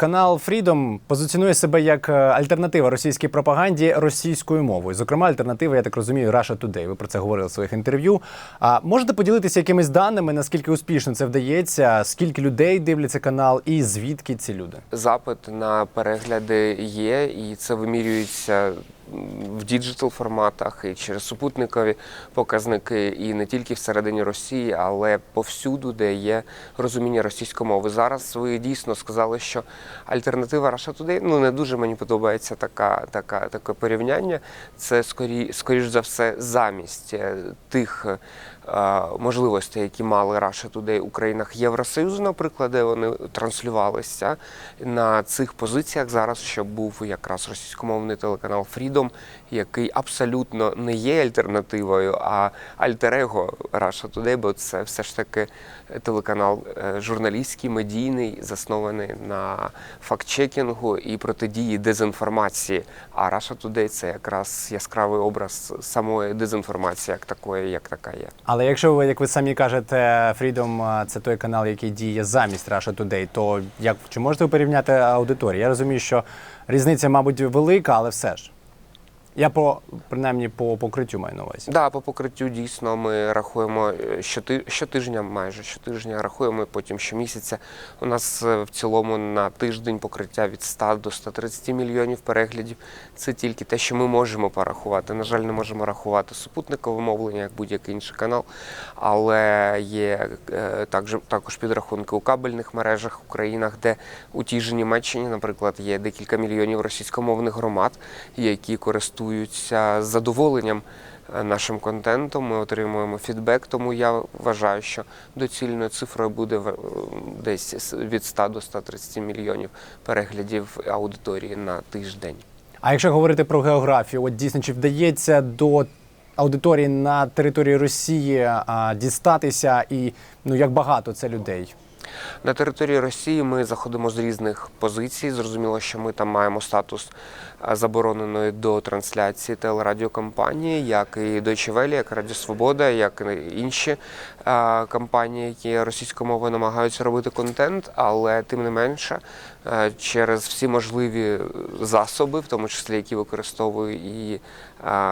Канал Freedom позиціонує себе як е, альтернатива російській пропаганді російською мовою. Зокрема, альтернатива, я так розумію, Russia Today. Ви про це говорили в своїх інтерв'ю. А можете поділитися якимись даними, наскільки успішно це вдається, скільки людей дивляться канал і звідки ці люди? Запит на перегляди є, і це вимірюється в діджитал форматах і через супутникові показники, і не тільки всередині Росії, але повсюду, де є розуміння російської мови. Зараз ви дійсно сказали, що альтернатива Russia Today, ну не дуже мені подобається така, така, таке порівняння. Це скорі, скоріш за все замість е, тих е, можливостей, які мали Russia Today у країнах Євросоюзу, наприклад, де вони транслювалися на цих позиціях зараз, щоб був якраз російськомовний телеканал Freedom, який абсолютно не є альтернативою, а альтер-его Russia Today, бо це все ж таки телеканал е, журналістський, медійний, заснований на фактчекінгу і протидії дезінформації. А Russia Today – це якраз яскравий образ самої дезінформації, як такої, як така є. Але якщо ви, як ви самі кажете, Freedom – це той канал, який діє замість Russia Today, то як чи можете ви порівняти аудиторію? Я розумію, що різниця, мабуть, велика, але все ж. Я по принаймні по покриттю маю на увазі. Да, по покриттю дійсно ми рахуємо е, щоти, щотижня, майже щотижня рахуємо, потім щомісяця. У нас е, в цілому на тиждень покриття від 100 до 130 мільйонів переглядів. Це тільки те, що ми можемо порахувати. На жаль, не можемо рахувати супутникове мовлення, як будь-який інший канал. Але є е, також, також підрахунки у кабельних мережах у країнах, де у тій же Німеччині, наприклад, є декілька мільйонів російськомовних громад, які користуються з задоволенням е, нашим контентом. Ми отримуємо фідбек, тому я вважаю, що доцільною цифрою буде в- десь від 100 до 130 мільйонів переглядів аудиторії на тиждень. А якщо говорити про географію, от дійсно чи вдається до аудиторії на території Росії а, дістатися, і ну як багато це людей? На території Росії ми заходимо з різних позицій. Зрозуміло, що ми там маємо статус забороненої до трансляції телерадіокомпанії, як і Deutsche Welle, як Радіо Свобода, як і інші компанії, які російською мовою намагаються робити контент, але тим не менше через всі можливі засоби, в тому числі які використовує і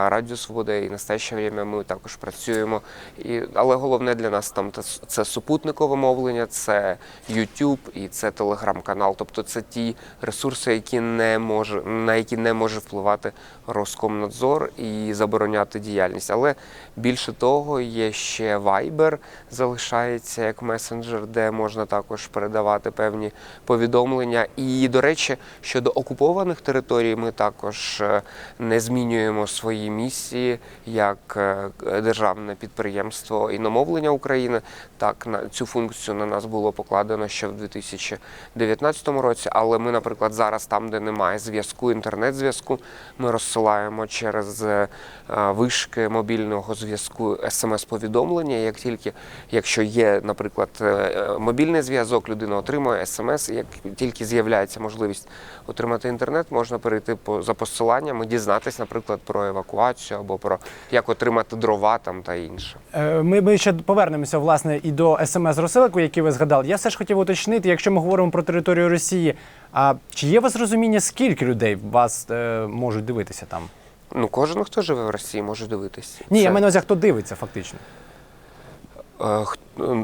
Радіо Свобода, і настояще время ми також працюємо. І, але головне для нас там це супутникове мовлення, це YouTube і це телеграм-канал. Тобто це ті ресурси, які не може, на які не може впливати Роскомнадзор і забороняти діяльність. Але більше того, є ще Viber, залишається як месенджер, де можна також передавати певні повідомлення. І, до речі, щодо окупованих територій, ми також е, не змінюємо свої місії як е, державне підприємство іномовлення України. Так, на цю функцію на нас було покладено ще в 2019 році. Але ми, наприклад, зараз там, де немає зв'язку, інтернет-зв'язку, ми розсилаємо через е, е, вишки мобільного зв'язку смс-повідомлення. Як тільки, якщо є, наприклад, е, мобільний зв'язок, людина отримує смс, як тільки з'являється можливість отримати інтернет, можна перейти по за посиланням і дізнатися, наприклад, про евакуацію або про як отримати дрова там та інше. Ми, ми ще повернемося власне і до смс-розсилок, які ви згадали. Я все ж хотів уточнити, якщо ми говоримо про територію Росії, а чи є у вас розуміння, скільки людей вас е, можуть дивитися там? Ну, кожен, хто живе в Росії, може дивитися. Ні, я Це- маю на увазі, хто дивиться фактично. Е,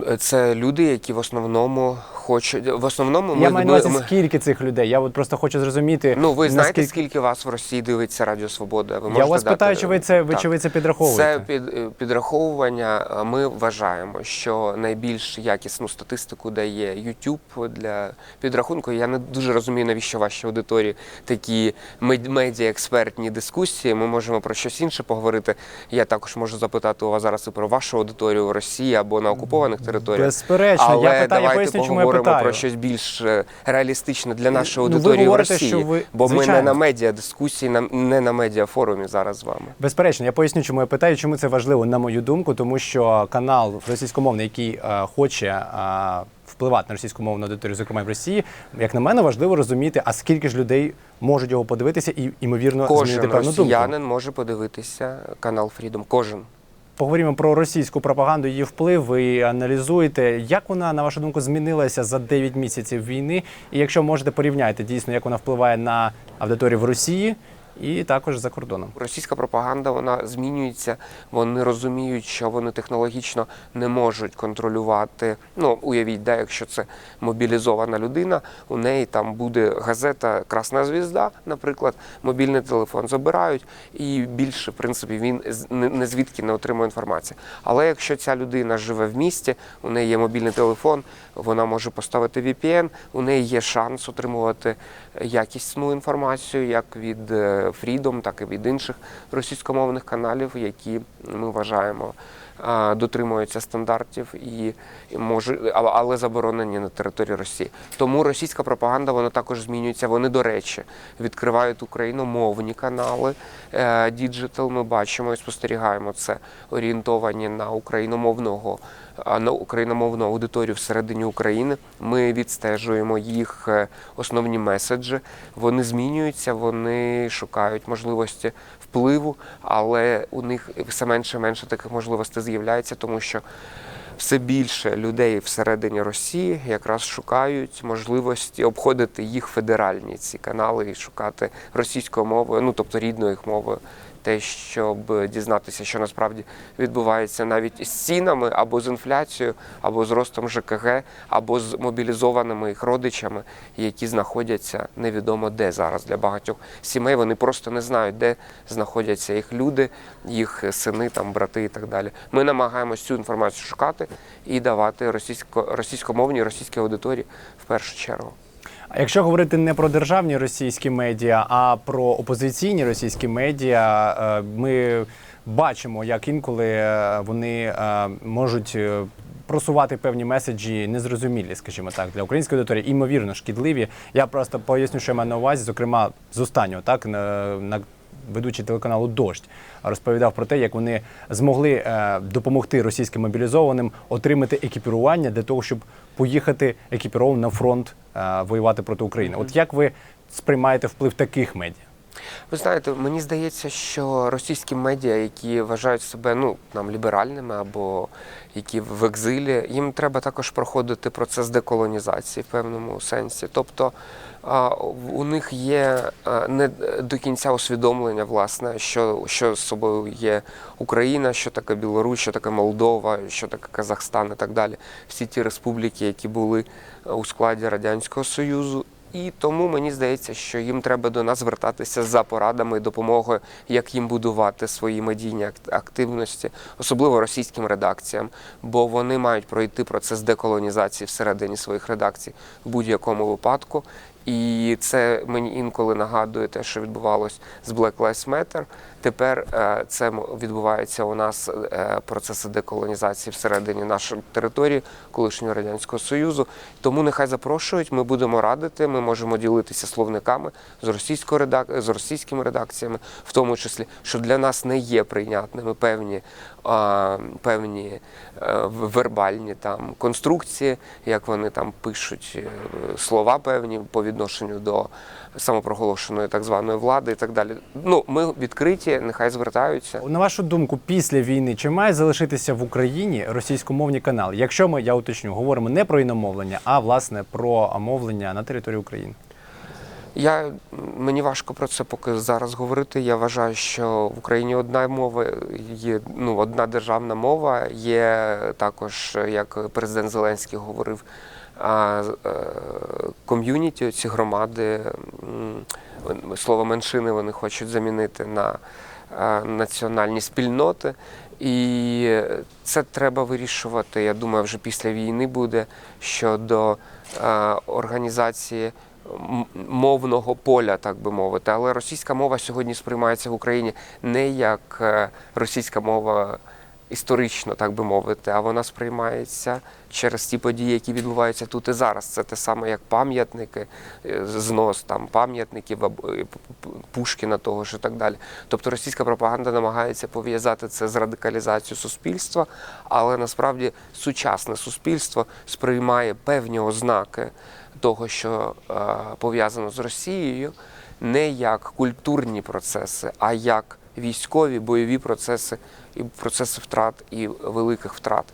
е, Це люди, які в основному хочуть. В основному ми, я маю на увазі, ми- скільки цих людей. Я от просто хочу зрозуміти. Ну, ви знаєте, наскільки- скільки вас в Росії дивиться Радіо Свобода? Ви Я вас дати- питаю, чи ви це ви чи ви це підраховуєте? Це під е, підраховування. Ми вважаємо, що найбільш якісну статистику дає YouTube для підрахунку. Я не дуже розумію, навіщо вашій аудиторії такі мед- медіа-експертні дискусії. Ми можемо про щось інше поговорити. Я також можу запитати у вас зараз і про вашу аудиторію в Росії або на окупованих територіях. Безперечно, Але я питаю, я давайте поясню, чому я поговоримо питаю. про щось більш е, реалістичне для нашої Ну, ви аудиторії в говорите, Росії. що ви- Бо ми не звичайно. на медіа дискусії, не на медіа форумі зараз з вами. Безперечно, я поясню, чому я питаю, чому це важливо, на мою думку, тому що канал російськомовний, який е, хоче е, впливати на російськомовну аудиторію, зокрема і в Росії, як на мене, важливо розуміти, а скільки ж людей можуть його подивитися і ймовірно Кожен змінити певну думку. росіянин може подивитися канал Freedom. Кожен. Поговоримо про російську пропаганду, її вплив. Ви аналізуєте, як вона, на вашу думку, змінилася за 9 місяців війни. І якщо можете порівняйте дійсно, як вона впливає на аудиторію в Росії і також за кордоном. Російська пропаганда вона змінюється. Вони розуміють, що вони технологічно не можуть контролювати. Ну уявіть, да, якщо це мобілізована людина, у неї там буде газета Красна звізда, наприклад, мобільний телефон забирають, і більше в принципі він не, звідки не отримує інформації. Але якщо ця людина живе в місті, у неї є мобільний телефон, вона може поставити VPN, у неї є шанс отримувати якісну інформацію, як від е, Freedom, так і від інших російськомовних каналів, які ми вважаємо дотримуються стандартів і може, але- але заборонені на території Росії. Тому російська пропаганда вона також змінюється. Вони, до речі, відкривають україномовні канали. Е, Діджитал ми бачимо і спостерігаємо це орієнтовані на україномовного на україномовну аудиторію всередині України. Ми відстежуємо їх е, основні меседжі. Вони змінюються, вони шукають можливості впливу, але у них все менше і менше таких можливостей з'являється, тому що все більше людей всередині Росії якраз шукають можливості обходити їх федеральні ці канали і шукати російською мовою, ну тобто рідною їх мовою. Те, щоб дізнатися, що насправді відбувається навіть з цінами або з інфляцією, або з ростом ЖКГ, або з мобілізованими їх родичами, які знаходяться невідомо де зараз для багатьох сімей. Вони просто не знають, де знаходяться їх люди, їх сини, там брати і так далі. Ми намагаємося цю інформацію шукати і давати російсько російськомовній російській аудиторії в першу чергу. А якщо говорити не про державні російські медіа, а про опозиційні російські медіа, е, ми бачимо, як інколи е, вони е, можуть. Просувати певні меседжі незрозумілі, скажімо так, для української аудиторії, імовірно шкідливі. Я просто поясню, що я маю на увазі, зокрема, з останнього, так на, на ведучий телеканалу Дождь розповідав про те, як вони змогли е, допомогти російським мобілізованим отримати екіпірування для того, щоб поїхати екіпірованим на фронт е, воювати проти України. От як ви сприймаєте вплив таких медіа? Ви знаєте, мені здається, що російські медіа, які вважають себе ну нам ліберальними або які в екзилі, їм треба також проходити процес деколонізації в певному сенсі. Тобто у них є не до кінця усвідомлення, власне, що, що з собою є Україна, що таке Білорусь, що таке Молдова, що таке Казахстан і так далі. Всі ті республіки, які були е, у складі Радянського Союзу. І тому мені здається, що їм треба до нас звертатися за порадами і допомогою, як їм будувати свої медійні активності, особливо російським редакціям, бо вони мають пройти процес деколонізації всередині своїх редакцій в будь-якому випадку. І це мені інколи нагадує те, що відбувалось з Black Lives Matter. Тепер е, це відбувається у нас е, процеси деколонізації всередині нашої території, колишнього радянського союзу. Тому нехай запрошують. Ми будемо радити. Ми можемо ділитися словниками з російською редак... з російськими редакціями, в тому числі, що для нас не є прийнятними певні, певні е, вербальні там конструкції, як вони там пишуть слова певні по відношенню до самопроголошеної так званої влади і так далі. Ну, ми відкриті, нехай звертаються. На вашу думку, після війни чи має залишитися в Україні російськомовні канали? Якщо ми, я уточню, говоримо не про іномовлення, а власне про мовлення на території України. Я мені важко про це поки зараз говорити. Я вважаю, що в Україні одна мова є ну одна державна мова. Є також, як президент Зеленський говорив, е, ком'юніті, ці громади, слово меншини вони хочуть замінити на е, національні спільноти. І це треба вирішувати. Я думаю, вже після війни буде щодо е, організації мовного поля, так би мовити. Але російська мова сьогодні сприймається в Україні не як е, російська мова історично, так би мовити, а вона сприймається через ті події, які відбуваються тут і зараз. Це те саме, як пам'ятники, е, знос там пам'ятників е, Пушкіна того ж і так далі. Тобто російська пропаганда намагається пов'язати це з радикалізацією суспільства, але насправді сучасне суспільство сприймає певні ознаки того, що е, пов'язано з Росією, не як культурні процеси, а як військові бойові процеси і процеси втрат і великих втрат.